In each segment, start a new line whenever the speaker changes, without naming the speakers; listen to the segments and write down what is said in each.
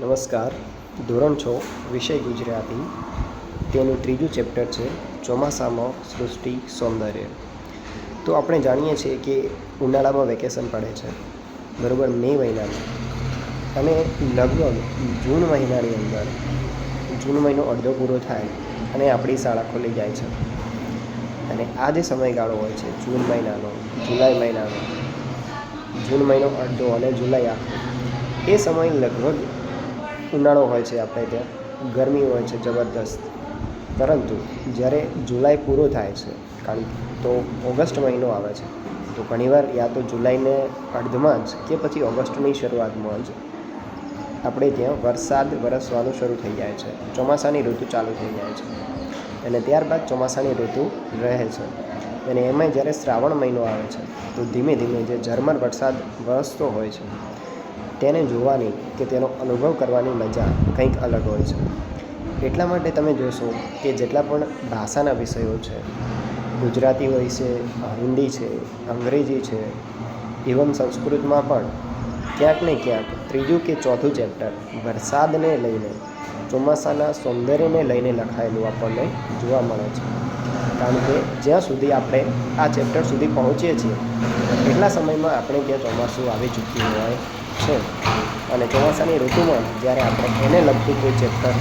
નમસ્કાર. ધોરણ છ, વિષય ગુજરાતી. તેનું ત્રીજું ચેપ્ટર છે, ચોમાસામાં સૃષ્ટિ સૌંદર્ય. તો આપણે જાણીએ છીએ કે ઉનાળામાં વેકેશન પડે છે, બરાબર મે મહિનામાં અને લગભગ જૂન મહિનાની અંદર, જૂન મહિનો અડધો પૂરો થાય અને આપણી શાળા ખુલી જાય છે. અને આ જે સમયગાળો હોય છે, જૂન મહિનાનો, જુલાઈ મહિનાનો, જૂન મહિનો અડધો અને જુલાઈ આખો, એ સમય લગભગ ઉનાળો હોય છે આપણે ત્યાં, ગરમી હોય છે જબરદસ્ત. પરંતુ જ્યારે જુલાઈ પૂરો થાય છે, કારણ તો ઓગસ્ટ મહિનો આવે છે, તો ઘણીવાર યા તો જુલાઈને અડધમાં જ કે પછી ઓગસ્ટની શરૂઆતમાં જ આપણે ત્યાં વરસાદ વરસવાનું શરૂ થઈ જાય છે, ચોમાસાની ઋતુ ચાલુ થઈ જાય છે. અને ત્યારબાદ ચોમાસાની ઋતુ રહે છે. અને એમાં જ્યારે શ્રાવણ મહિનો આવે છે, તો ધીમે ધીમે જે ઝરમર વરસાદ વરસતો હોય છે તેને જોવાની કે તેનો અનુભવ કરવાની મજા કંઈક અલગ હોય છે. એટલા માટે તમે જોશો કે જેટલા પણ ભાષાના વિષયો છે, ગુજરાતી હોય છે, હિન્દી છે, અંગ્રેજી છે, ઇવન સંસ્કૃતમાં પણ ક્યાંક ને ક્યાંક ત્રીજું કે ચોથું ચેપ્ટર વરસાદને લઈને, ચોમાસાના સૌંદર્યને લઈને લખાયેલું આપણને જોવા મળે છે. કારણ કે જ્યાં સુધી આપણે આ ચેપ્ટર સુધી પહોંચીએ છીએ, એટલા સમયમાં આપણે ત્યાં ચોમાસું આવી ચૂક્યું હોય છે. અને ચોમાસાની ઋતુમાં જ્યારે આપણે એને લગતું કોઈ ચેપ્ટર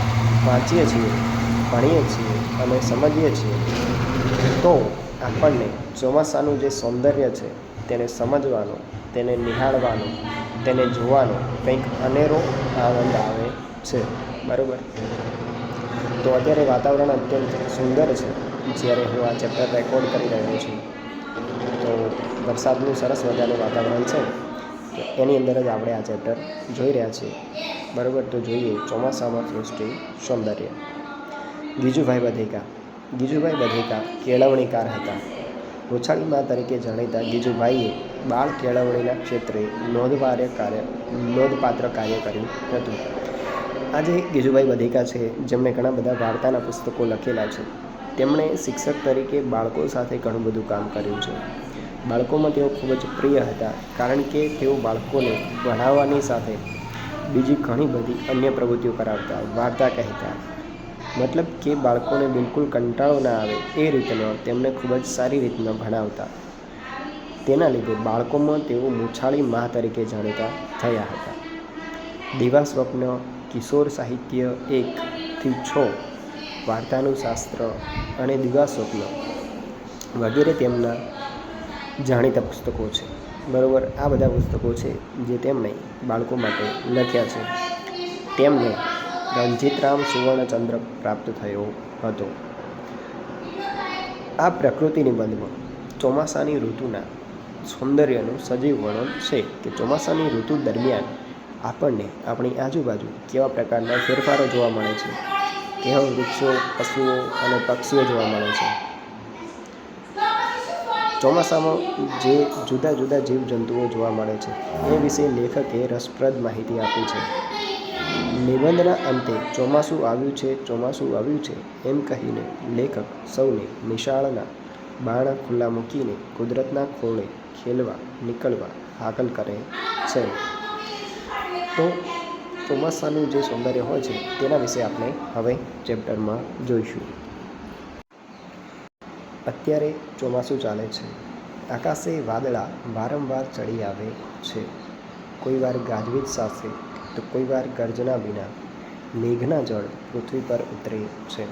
વાંચીએ છીએ, ભણીએ છીએ અને સમજીએ છીએ, તો આપણને ચોમાસાનું જે સૌંદર્ય છે તેને સમજવાનો, તેને નિહાળવાનો, તેને જોવાનો કંઈક અનેરો આનંદ આવે છે. બરાબર? તો અત્યારે વાતાવરણ અત્યંત સુંદર છે. જ્યારે હું આ ચેપ્ટર રેકોર્ડ કરી રહ્યો છું, તો વરસાદનું સરસ મજાનું વાતાવરણ છે. એની અંદર જ આપણે આ ચેપ્ટર જોઈ રહ્યા છીએ. બરાબર, તો જોઈએ, ચોમાસામાં સૃષ્ટિ સૌંદર્ય. ગીજુભાઈ બધેકા. ગીજુભાઈ બધેકા કેળવણીકાર હતા. રોછાળીમાં તરીકે જાણીતા ગીજુભાઈએ બાળ કેળવણીના ક્ષેત્રે નોંધપાત્ર કાર્ય નોંધપાત્ર કાર્ય કર્યું હતું. આજે ગીજુભાઈ બધેકા છે, જેમણે ઘણા બધા વાર્તાના પુસ્તકો લખેલા છે. તેમણે શિક્ષક તરીકે બાળકો સાથે ઘણું બધું કામ કર્યું છે. બાળકોમાં તેઓ ખૂબ જ પ્રિય હતા, કારણ કે તેઓ બાળકોને ભણાવવાની સાથે બીજી ઘણી બધી અન્ય પ્રવૃત્તિઓ કરાવતા, વાર્તા કહેતા. મતલબ કે બાળકોને બિલકુલ કંટાળો ના આવે એ રીતનો તેમને ખૂબ જ સારી રીતના ભણાવતા. તેના લીધે બાળકોમાં તેઓ મૂછાળી મા તરીકે જાણીતા થયા હતા. દીવા સ્વપ્ન, કિશોર સાહિત્ય એકથી છ, વાર્તાનું શાસ્ત્ર અને દિવા સ્વપ્ન વગેરે તેમના જાણીતા પુસ્તકો છે. બરાબર, આ બધા પુસ્તકો છે જે તેમણે બાળકો માટે લખ્યા છે. તેમને રણજીતરામ સુવર્ણચંદ્રક પ્રાપ્ત થયો હતો. આ પ્રકૃતિ નિબંધમાં ચોમાસાની ઋતુના સૌંદર્યનું સજીવ વર્ણન છે કે ચોમાસાની ઋતુ દરમિયાન આપણને આપણી આજુબાજુ કેવા પ્રકારના ફેરફારો જોવા મળે છે? કેવા વૃક્ષો, પશુઓ અને પક્ષીઓ જોવા મળે છે? ચોમાસામાં જે જુદા જુદા જીવજંતુઓ જોવા મળે છે, એ વિશે લેખકે રસપ્રદ માહિતી આપી છે. નિબંધના અંતે, ચોમાસું આવ્યું છે, ચોમાસું આવ્યું છે, એમ કહીને લેખક સૌને નિશાળના બારણા ખુલ્લા મૂકીને કુદરતના ખોળે ખેલવા, નીકળવા હાકલ કરે છે. તો ચોમાસાનું જે સૌંદર્ય હોય છે, તેના વિશે આપણે હવે ચેપ્ટરમાં જોઈશું. અત્યારે ચોમાસું ચાલે છે. આકાશે વાદળા વારંવાર ચડી આવે છે. કોઈ વાર ગાજવીજ સાથે તો કોઈ વાર ગર્જના વિના મેઘના જળ પૃથ્વી પર ઉતરે છે.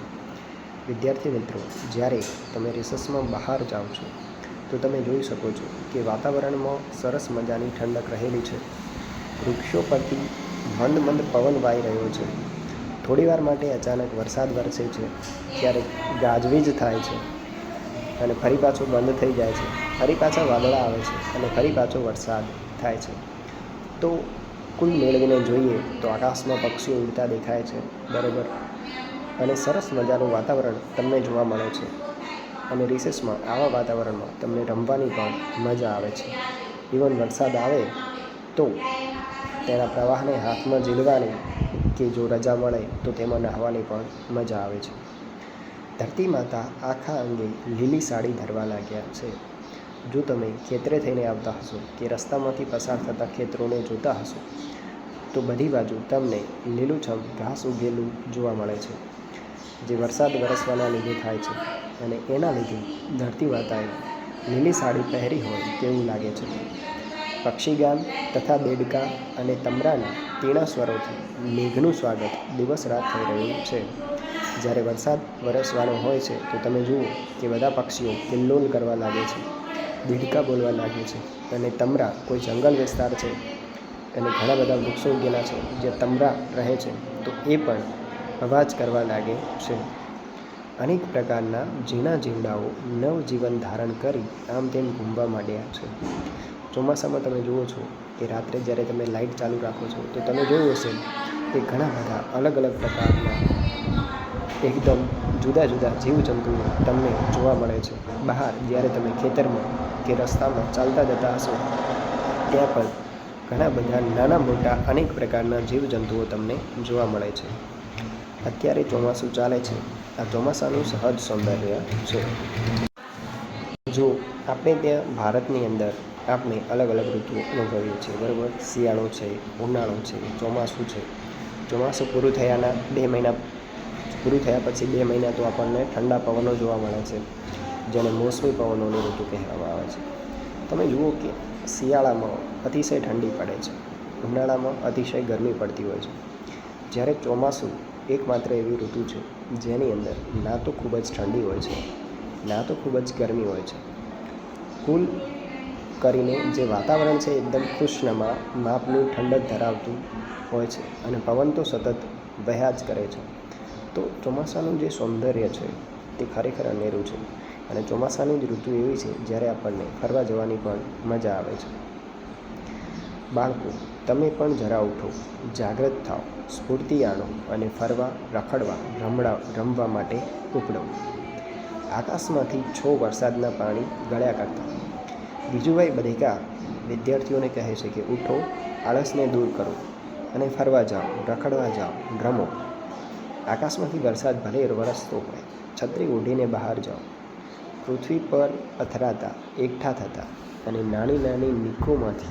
વિદ્યાર્થી મિત્રો, જ્યારે તમે રિસર્ચમાં બહાર જાઓ છો, તો તમે જોઈ શકો છો કે વાતાવરણમાં સરસ મજાની ઠંડક રહેલી છે. વૃક્ષો પરથી મંદ મંદ પવન વાઈ રહ્યો છે. થોડીવાર માટે અચાનક વરસાદ વરસે છે. ક્યારેક ગાજવીજ થાય છે. અને ફરી પાછું બંધ થઈ જાય છે. ફરી પાછા વાદળા આવે છે અને ફરી પાછો વરસાદ થાય છે. તો કુલ મેળવીને જોઈએ તો આકાશમાં પક્ષીઓ ઉડતા દેખાય છે. બરાબર? અને સરસ મજાનું વાતાવરણ તમને જોવા મળે છે. અને રિસેસમાં આવા વાતાવરણમાં તમને રમવાની પણ મજા આવે છે. ઇવન વરસાદ આવે તો તેના પ્રવાહને હાથમાં ઝીલવાની કે જો રજા મળે તો તેમાં નહાવાની પણ મજા આવે છે. ધરતી માતા આખા અંગે લીલી સાડી ધરવા લાગ્યા છે. જો તમે ખેતરે થઈને આવતા હશો કે રસ્તામાંથી પસાર થતા ખેતરોને જોતા હશો, તો બધી બાજુ તમને લીલુંછમ ઘાસ ઉગેલું જોવા મળે છે, જે વરસાદ વરસવાના લીધે થાય છે અને એના લીધે ધરતી માતાએ લીલી સાડી પહેરી હોય તેવું લાગે છે. પક્ષીગાન તથા બેડકા અને તમરાના તીણા સ્વરોથી મેઘનું સ્વાગત દિવસ રાત થઈ રહ્યું છે. જ્યારે વરસાદ વરસવાનો હોય છે, તો તમે જુઓ કે બધા પક્ષીઓ કિલ્લોલ કરવા લાગે છે દેડકા બોલવા લાગે છે અને તમરા કોઈ જંગલ વિસ્તાર છે અને ઘણા બધા વૃક્ષો ઉગેલા છે, જે તમરા રહે છે, તો એ પણ અવાજ કરવા લાગે છે. અનેક પ્રકારના ઝીણા જીવડાઓ નવજીવન ધારણ કરી આમ તેમ ઘૂમવા માંડ્યા છે. ચોમાસામાં તમે જુઓ છો કે રાત્રે જ્યારે તમે લાઇટ ચાલુ રાખો છો, તો તમે જોયું હશે કે ઘણા બધા અલગ અલગ પ્રકારના એકદમ જુદા જુદા જીવજંતુઓ તમને જોવા મળે છે. બહાર જ્યારે તમે ખેતરમાં કે રસ્તામાં ચાલતા જતા હશો, ત્યાં પણ ઘણા બધા નાના મોટા અનેક પ્રકારના જીવજંતુઓ તમને જોવા મળે છે. અત્યારે ચોમાસું ચાલે છે. આ ચોમાસાનું સહજ સૌંદર્ય છે. જો આપણે ત્યાં ભારતની અંદર આપણે અલગ અલગ ઋતુઓ અનુભવીએ છીએ, બરાબર? શિયાળો છે, ઉનાળો છે, ચોમાસું છે. ચોમાસું પૂરું થયાના બે મહિના પૂરું થયા પછી બે મહિના તો આપણને ઠંડા પવનો જોવા મળે છે, જેને મોસમી પવનોની ઋતુ કહેવામાં આવે છે. તમે જુઓ કે શિયાળામાં અતિશય ઠંડી પડે છે, ઉનાળામાં અતિશય ગરમી પડતી હોય છે. જ્યારે ચોમાસું એકમાત્ર એવી ઋતુ છે, જેની અંદર ના તો ખૂબ જ ઠંડી હોય છે, ના તો ખૂબ જ ગરમી હોય છે. કુલ કરીને જે વાતાવરણ છે, એકદમ કૃષ્ણમાં માપનું ઠંડક ધરાવતું હોય છે અને પવન તો સતત વહ્યા જ કરે છે. તો ચોમાસાનું જે સૌંદર્ય છે, તે ખરેખર અનેરું છે. અને ચોમાસાની જ ઋતુ એવી છે, જ્યારે આપણને ફરવા જવાની પણ મજા આવે છે. બાળકો, તમે પણ જરા ઉઠો. જાગૃત થાઓ. સ્ફૂર્તિ આણો અને ફરવા, રખડવા, રમડા, રમવા માટે ઉપડો. આકાશમાંથી છો વરસાદના પાણી ગળ્યા કરતા. બીજુભાઈ બધેકા વિદ્યાર્થીઓને કહે છે કે, ઉઠો, આળસને દૂર કરો અને ફરવા જાઓ, રખડવા જાઓ, રમો. આકાશમાંથી વરસાદ ભલે વરસતો હોય, છત્રી ઓઢીને બહાર જાઓ. પૃથ્વી પર અથડાતા, એકઠા થતા અને નાની નાની નીકોમાંથી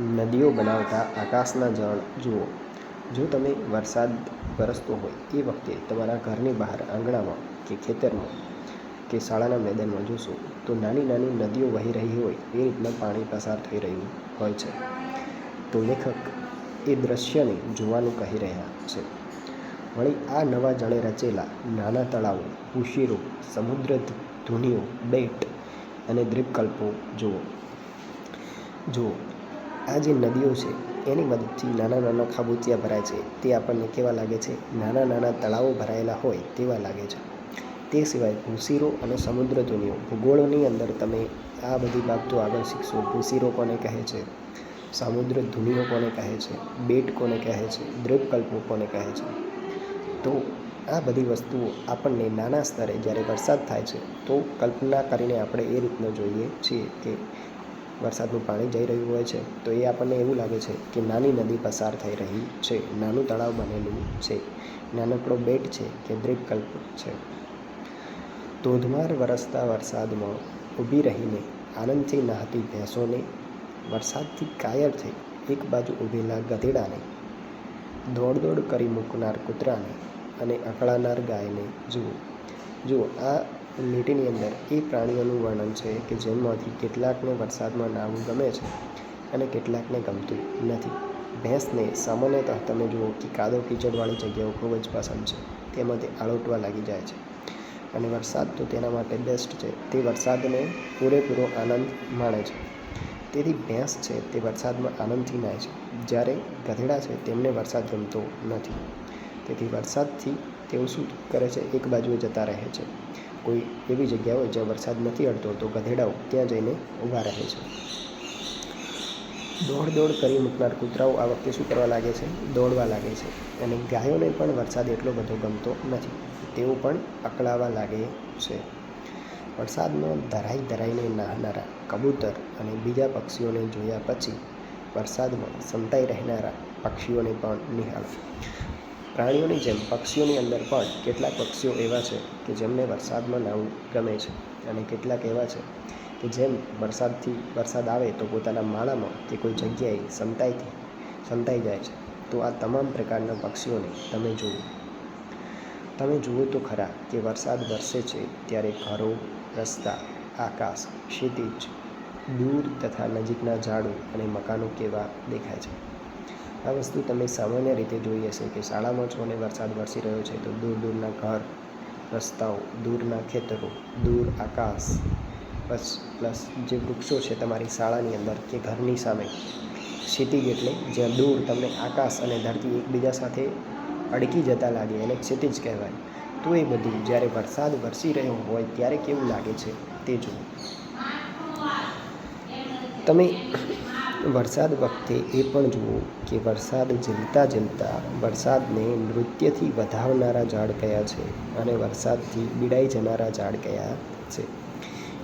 નદીઓ બનાવતા આકાશના જળ જુઓ. જો તમે વરસાદ વરસતો હોય, એ વખતે તમારા ઘરની બહાર આંગણામાં કે ખેતરમાં કે શાળાના મેદાનમાં જોશો, તો નાની નાની નદીઓ વહી રહી હોય, એ રીતના પાણી પસાર થઈ રહ્યું હોય છે. તો લેખક એ દ્રશ્યને જોવાનું કહી રહ્યા છે. વળી આ નવા જણે રચેલા નાના તળાવો ઉશીરો સમુદ્ર ધુનીઓ, બેટ અને દ્વીપકલ્પો જુઓ. જુઓ, આ જે નદીઓ છે, એની મદદથી નાના નાના ખાબોચિયા ભરાય છે. તે આપણને કેવા લાગે છે? નાના નાના તળાવો ભરાયેલા હોય તેવા લાગે છે. તે સિવાય ભૂસીરો અને સમુદ્ર ધુનીઓ, ભૂગોળની અંદર તમે આ બધી બાબતો આગળ શીખશો. ભૂસીરો કોને કહે છે? સમુદ્ર ધૂનીઓ કોને કહે છે? બેટ કોને કહે છે? દ્વીપકલ્પો કોને કહે છે? તો આ બધી વસ્તુઓ આપણને નાના સ્તરે જ્યારે વરસાદ થાય છે, તો કલ્પના કરીને આપણે એ રીતનું જોઈએ છીએ કે વરસાદનું પાણી જઈ રહ્યું હોય છે, તો એ આપણને એવું લાગે છે કે નાની નદી પસાર થઈ રહી છે, નાનું તળાવ બનેલું છે, નાનકડો બેટ છે કે દ્વીપકલ્પ છે. ધોધમાર વરસતા વરસાદમાં ઊભી રહીને આનંદથી નહાતી ભેંસોને વરસાદથી કાયર થઈ એક બાજુ ઊભેલા ગધેડાને દોડ દોડ કરી મૂકનાર કૂતરાને અને અકળાનાર ગાયને જુઓ. જુઓ, આ લીટીની અંદર એ પ્રાણીઓનું વર્ણન છે કે જેમાંથી કેટલાકને વરસાદમાં નાહવું ગમે છે અને કેટલાકને ગમતું નથી. ભેંસને સામાન્યતઃ તમે જુઓ કે કાદવ કીચડવાળી જગ્યાઓ ખૂબ જ પસંદ છે. તેમાં તે આળોટવા લાગી જાય છે. અને વરસાદ તો તેના માટે બેસ્ટ છે. તે વરસાદને પૂરેપૂરો આનંદ માણે છે. તેથી ભેંસ છે તે વરસાદમાં આનંદથી નાય છે. જ્યારે ગધેડા છે તેમને વરસાદ ગમતો નથી. તેથી વરસાદથી તેઓ શું કરે છે? એક બાજુએ જતા રહે છે. કોઈ એવી જગ્યા હોય જ્યાં વરસાદ નથી અડતો તો ગધેડાઓ ત્યાં જઈને ઊભા રહે છે. દોડ દોડ કરી મૂકનાર કૂતરાઓ આ વખતે શું કરવા લાગે છે? દોડવા લાગે છે. અને ગાયોને પણ વરસાદ એટલો બધો ગમતો નથી. તેઓ પણ અકળાવા લાગે છે. વરસાદમાં ધરાઈ ધરાઈને નાહનારા કબૂતર અને બીજા પક્ષીઓને જોયા પછી વરસાદમાં સંતાઈ રહેનારા પક્ષીઓને પણ નિહાળો પ્રાણીઓની જેમ પક્ષીઓની અંદર પણ કેટલાક પક્ષીઓ એવા છે કે જેમને વરસાદમાં નાહવું ગમે છે અને કેટલાક એવા છે કે જેમ વરસાદથી વરસાદ આવે તો પોતાના માળામાં કે કોઈ જગ્યાએ સંતાઈથી સંતાઈ જાય છે. તો આ તમામ પ્રકારના પક્ષીઓને તમે જુઓ. તમે જુઓ તો ખરા કે વરસાદ વરસે છે ત્યારે ઘરો રસ્તા, આકાશ, ક્ષિતિજ, દૂર તથા નજીકના ઝાડો અને મકાનો કેવા દેખાય છે? આ વસ્તુ તમે સામાન્ય રીતે જોઈ હશે કે શાળામાં છો અને વરસાદ વરસી રહ્યો છે તો દૂર દૂરના ઘર, રસ્તાઓ, દૂરના ખેતરો, દૂર આકાશ બસ પ્લસ જે વૃક્ષો છે તમારી શાળાની અંદર કે ઘરની સામે. ક્ષિતિજ એટલે જ્યાં દૂર તમને આકાશ અને ધરતી એકબીજા સાથે અડકી જતા લાગે એને ક્ષિતિજ કહેવાય. તો એ બધું. જ્યારે વરસાદ વરસી રહ્યો હોય, ત્યારે કેવું લાગે છે તે જુઓ. તમે વરસાદ વખતે એ પણ જુઓ કે વરસાદ ઝીલતા ઝીલતા વરસાદને નૃત્યથી વધાવનારા ઝાડ કયા છે અને વરસાદથી બીડાઈ જનારા ઝાડ કયા છે.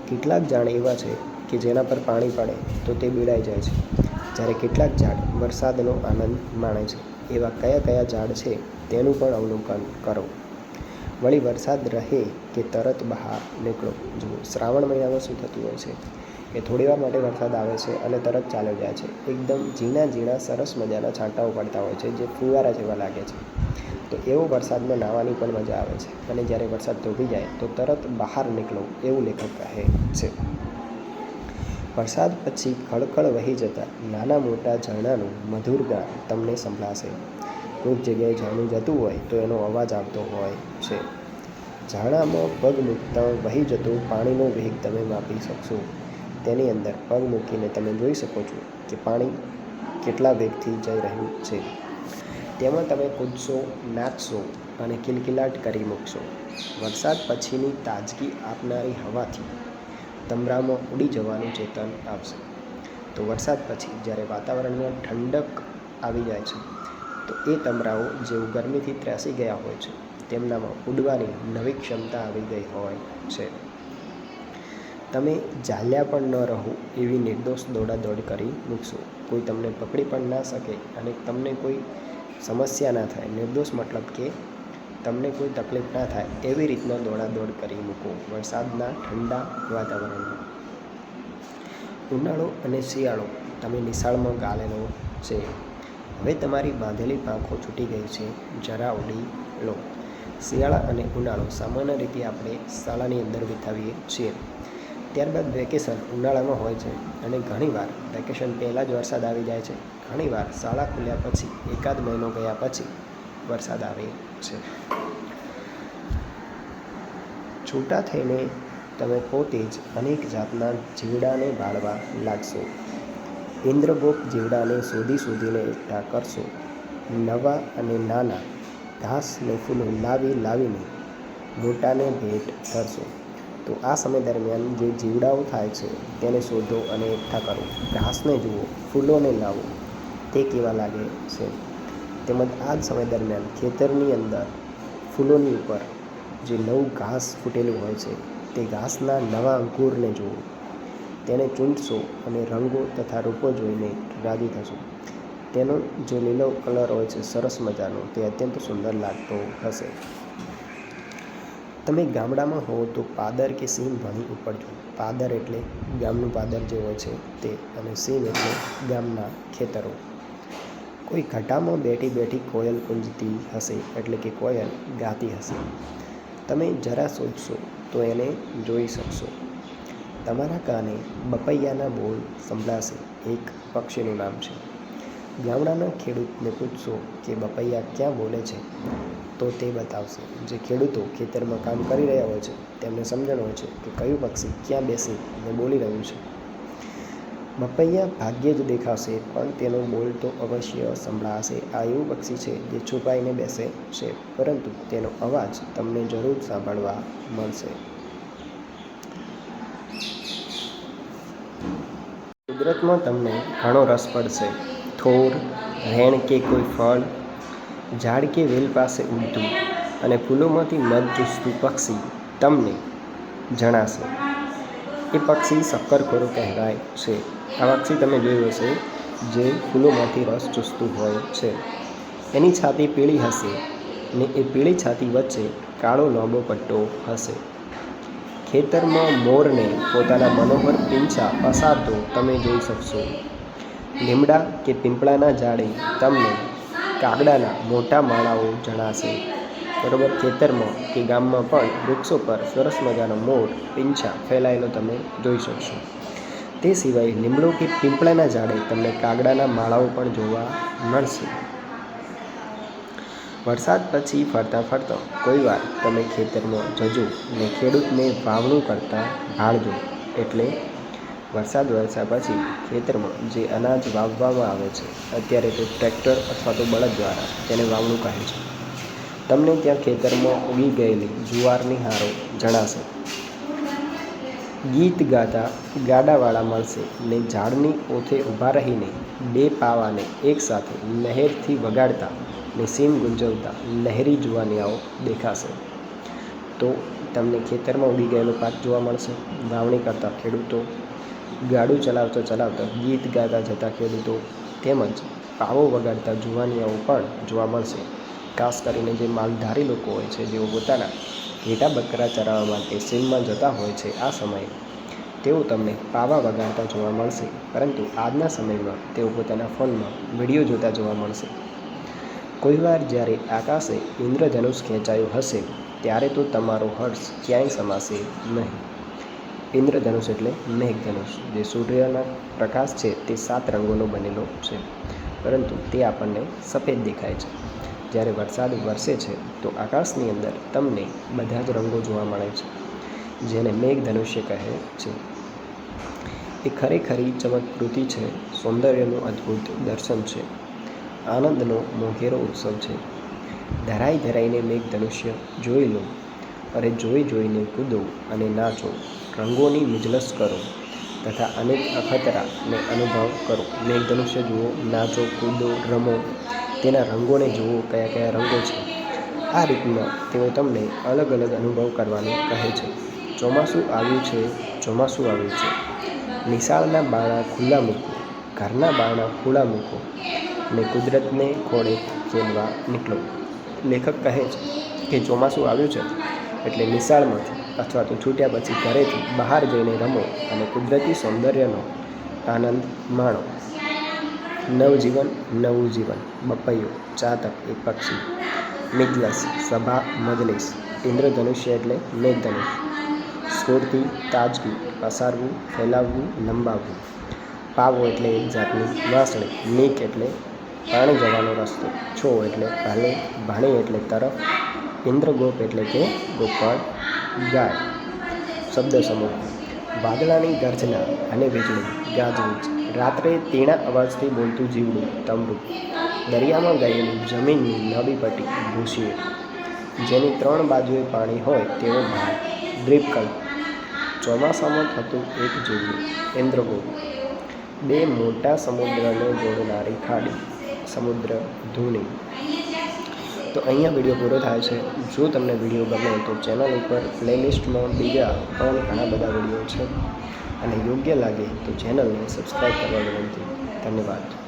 કેટલાક ઝાડ એવા છે કે જેના પર પાણી પડે તો તે બીડાઈ જાય છે. જ્યારે કેટલાક ઝાડ વરસાદનો આનંદ માણે છે. એવા કયા કયા ઝાડ છે તેનું પણ અવલોકન કરો. વળી વરસાદ રહે કે તરત બહાર નીકળો. જુઓ શ્રાવણ મહિનામાં શું થતું હોય છે? કે થોડીવાર માટે વરસાદ આવે છે અને તરત ચાલ્યો જાય છે. એકદમ ઝીણા ઝીણા સરસ મજાના છાંટાઓ પડતા હોય છે જે ફુવારા જેવા લાગે છે. તો એવો વરસાદમાં નાહવાની પણ મજા આવે છે. અને જ્યારે વરસાદ ધોબી જાય તો તરત બહાર નીકળો એવું લેખક કહે છે. વરસાદ પછી ખળખળ વહી જતા નાના મોટા ઝરણાનું મધુર ગાન તમને સંભળાશે. કોઈક જગ્યાએ ઝરણું જતું હોય તો એનો અવાજ આવતો હોય છે. ઝાડામાં પગ મૂકતા વહી જતું પાણીનો વેગ તમે માપી શકશો. તેની અંદર પગ મૂકીને તમે જોઈ શકો છો કે પાણી કેટલા વેગથી જઈ રહ્યું છે. તેમાં તમે કૂદશો, નાચશો અને કિલકિલાટ કરી મૂકશો. વરસાદ પછીની તાજગી આપનારી હવાથી તમરામાં ઉડી જવાનું ચેતન આવશે. તો વરસાદ પછી જ્યારે વાતાવરણમાં ઠંડક આવી જાય છે તો એ તમરાઓ જેઓ ગરમીથી ત્રાસી ગયા હોય છે, તેમનામાં ઉડવાની નવી ક્ષમતા આવી ગઈ હોય છે. તમે ચાલ્યા પણ ન રહો એવી નિર્દોષ દોડાદોડ કરી મૂકશો. કોઈ તમને પકડી પણ ના શકે અને તમને કોઈ સમસ્યા ના થાય. નિર્દોષ મતલબ કે તમને કોઈ તકલીફ ના થાય એવી રીતના દોડાદોડ કરી મૂકો વરસાદના ઠંડા વાતાવરણમાં. ઉનાળો અને શિયાળો તમે નિશાળમાં ગાલેલો છે. હવે તમારી બાંધેલી પાંખો છૂટી ગઈ છે. જરા ઉડી લો. શિયાળા અને ઉનાળો સામાન્ય રીતે આપણે શાળાની અંદર વિતાવીએ છીએ. ત્યારબાદ વેકેશન ઉનાળામાં હોય છે અને ઘણીવાર વેકેશન પહેલાં જ વરસાદ આવી જાય છે. ઘણીવાર શાળા ખુલ્યા પછી, એકાદ મહિનો ગયા પછી વરસાદ આવે છે. છૂટા થઈને તમે પોતે જ અનેક જાતના જીવડાને બાળવા લાગશો. ઇન્દ્રગોપ જીવડાને શોધી શોધીને એકઠા કરશો. નવા અને નાના ઘાસ ને ફૂલો લાવી લાવીને મોટાને ભેટ કરશો તો આ સમય દરમિયાન જે જીવડાઓ થાય છે, તેને શોધો અને એકઠા કરો. ઘાસને જુઓ, ફૂલોને લાવો. તે કેવા લાગે છે? તેમજ આ જ સમય દરમિયાન ખેતરની અંદર ફૂલોની ઉપર જે નવું ઘાસ ફૂટેલું હોય છે, તે ઘાસના નવા અંકુરને જુઓ. તેને ચૂંટશો અને રંગો તથા રૂપો જોઈને રાજી થશો. તેનો જે લીલો કલર હોય છે, સરસ મજાનો, તે અત્યંત સુંદર લાગતો હશે. તમે ગામડામાં હો તો પાદર કે સીમ ભણી ઉપડજો પાદર એટલે ગામનું પાદર જે હોય છે તે, અને સીમ એટલે ગામના ખેતરો. કોઈ ઘટામાં બેઠી બેઠી કોયલ કુંજતી હશે, એટલે કે કોયલ ગાતી હશે. તમે જરા સોચશો તો એને જોઈ શકશો. તમારા કાને બપૈયાના બોલ સંભળાશે. એક પક્ષીનું નામ છે. ગામડાના ખેડૂતને પૂછશો કે બપૈયા ક્યાં બોલે છે, તો તે બતાવશે. જે ખેડૂતો ખેતરમાં કામ કરી રહ્યા હોય છે, તેમને સમજણ હોય છે કે કયું પક્ષી ક્યાં બેસી અને બોલી રહ્યું છે. બપૈયા ભાગ્યે જ દેખાશે, પણ તેનો બોલ તો અવશ્ય સંભળાશે. આ એવું પક્ષી છે જે છુપાઈને બેસે છે, પરંતુ તેનો અવાજ તમને જરૂર સાંભળવા મળશે. કુદરતમાં તમને ઘણો રસ પડશે. થોર, રેણ કે કોઈ ફળ, ઝાડ કે વેલ પાસે ઉડતું અને ફૂલોમાંથી મધ ચૂસતું પક્ષી તમને જણાશે. એ પક્ષી શક્કરખોરો કહેવાય છે. આ પક્ષી તમે જોયું હશે જે ફૂલોમાંથી રસ ચૂસતું હોય છે. એની છાતી પીળી હશે ને એ પીળી છાતી વચ્ચે કાળો લાંબો પટ્ટો હશે. ખેતરમાં મોરને પોતાના મનોહર પીંછા પસારતો તમે જોઈ શકશો. લીમડા કે પીંપળાના ઝાડે તમને કાગડાના મોટા માળાઓ જણાશે. બરોબર? ખેતરમાં કે ગામમાં પણ વૃક્ષો પર સરસ મજાનો મોર, પીંછા ફેલાયેલો તમે જોઈ શકશો. તે સિવાય લીમડો કે પીંપળાના ઝાડે તમને કાગડાના માળાઓ પણ જોવા મળશે. વરસાદ પછી ફરતા ફરતા કોઈવાર તમે ખેતરમાં જજો ને ખેડૂતને વાવણું કરતાં ભાળજો એટલે વરસાદ વરસ્યા પછી ખેતરમાં જે અનાજ વાવવામાં આવે છે, અત્યારે તો ટ્રેક્ટર અથવા તો બળદ દ્વારા તેને વાવણું કહે છે. તમને ત્યાં ખેતરમાં ઉગી ગયેલી જુવારની હારો જણાશે. ગીત ગાતા ગાડાવાળા મળશે ને ઝાડની ઓથે ઊભા રહીને બે પાવાને એકસાથે નહેરથી વગાડતા ને સીમ ગુંજવતા લહેરી જુવાનિયાઓ દેખાશે. તો તમને ખેતરમાં ઉગી ગયેલો પાક જોવા મળશે. વાવણી કરતા ખેડૂતો, ગાડું ચલાવતા ચલાવતા ગીત ગાતા જતા ખેડૂતો તેમજ પાવો વગાડતા જુવાનિયાઓ પણ જોવા મળશે. ખાસ કરીને જે માલધારી લોકો હોય છે, જેઓ પોતાના ઘેટા બકરા ચરાવવા માટે સીમમાં જતા હોય છે, આ સમયે તેઓ તમને પાવા વગાડતા જોવા મળશે. પરંતુ આજના સમયમાં તેઓ પોતાના ફોનમાં વીડિયો જોતા જોવા મળશે. કોઈવાર જ્યારે આકાશે ઇન્દ્રધનુષ ખેંચાયું હશે, ત્યારે તો તમારો હર્ષ ક્યાંય સમાશે નહીં. ઇન્દ્રધનુષ એટલે મેઘધનુષ. જે સૂર્યના પ્રકાશ છે, તે સાત રંગોનો બનેલો છે. પરંતુ તે આપણને સફેદ દેખાય છે. જ્યારે વરસાદ વરસે છે, તો આકાશની અંદર તમને બધા જ રંગો જોવા મળે છે, જેને મેઘધનુષ્ય કહે છે. એ ખરેખરી ચમત્કૃતિ છે, સૌંદર્યનું અદ્ભુત દર્શન છે. આનંદનો મોઘેરો ઉત્સવ છે. ધરાઈ ધરાઈને મેઘધનુષ્ય જોઈ લો. અરે જોઈ જોઈને કૂદો અને નાચો. રંગોની મિજલસ કરો તથા અનેક અખતરાને અનુભવ કરો. મેઘધનુષ્ય જુઓ, નાચો, કૂદો, રમો. તેના રંગોને જુઓ, કયા કયા રંગો છે. આ રીતના તેઓ તમને અલગ અલગ અનુભવ કરવાનું કહે છે. ચોમાસું આવ્યું છે, ચોમાસું આવ્યું છે. નિશાળના બારણા ખુલ્લા મૂકો. ઘરના બારણા ખુલ્લા મૂકો. ને કુદરતને ખોળે ખેલવા નીકળો. લેખક કહે છે કે ચોમાસું આવ્યું છે એટલે નિશાળમાંથી અથવા તો છૂટ્યા પછી ઘરેથી બહાર જઈને રમો અને કુદરતી સૌંદર્યનો આનંદ માણો. નવજીવન નવું જીવન બપૈયો, ચાતક એ પક્ષી. મિગલસ, સભા, મજલિસ, ઇન્દ્રધનુષ્ય એટલે મેઘધનુષ. સ્ફૂર્તિ, તાજગી, પસારવું, ફેલાવવું, લંબાવવું. પાવો એટલે એક જાતની વાસણી, નીક એટલે પાણી જવાનો રસ્તો છો એટલે ભાલે, ભાણી એટલે તરફ, ઇન્દ્રગોપ એટલે કે ગોપાળ ગાય. શબ્દ સમૂહ. વાદળાની ગર્જના અને વીજળી. ગાજવીજ. રાત્રે તેણા અવાજથી બોલતું જીવડું તમરું દરિયામાં ગયેલી જમીનની નવી પટ્ટી ભૂસી જેની ત્રણ બાજુએ પાણી હોય તેવો ભાગ ડ્રીપકલ ચોમાસામાં થતું એક જીવડું, ઇન્દ્રગોપ. બે મોટા સમુદ્રને જોડનારી ખાડી. સમુદ્ર ધૂની તો અહીંયા વીડિયો પૂરો થાય છે. જો તમને વીડિયો ગમે તો ચેનલ ઉપર પ્લેલિસ્ટમાં બીજા પણ ઘણા બધા વીડિયો છે. અને યોગ્ય લાગે તો ચેનલને સબસ્ક્રાઈબ કરવા વિનંતી. ધન્યવાદ.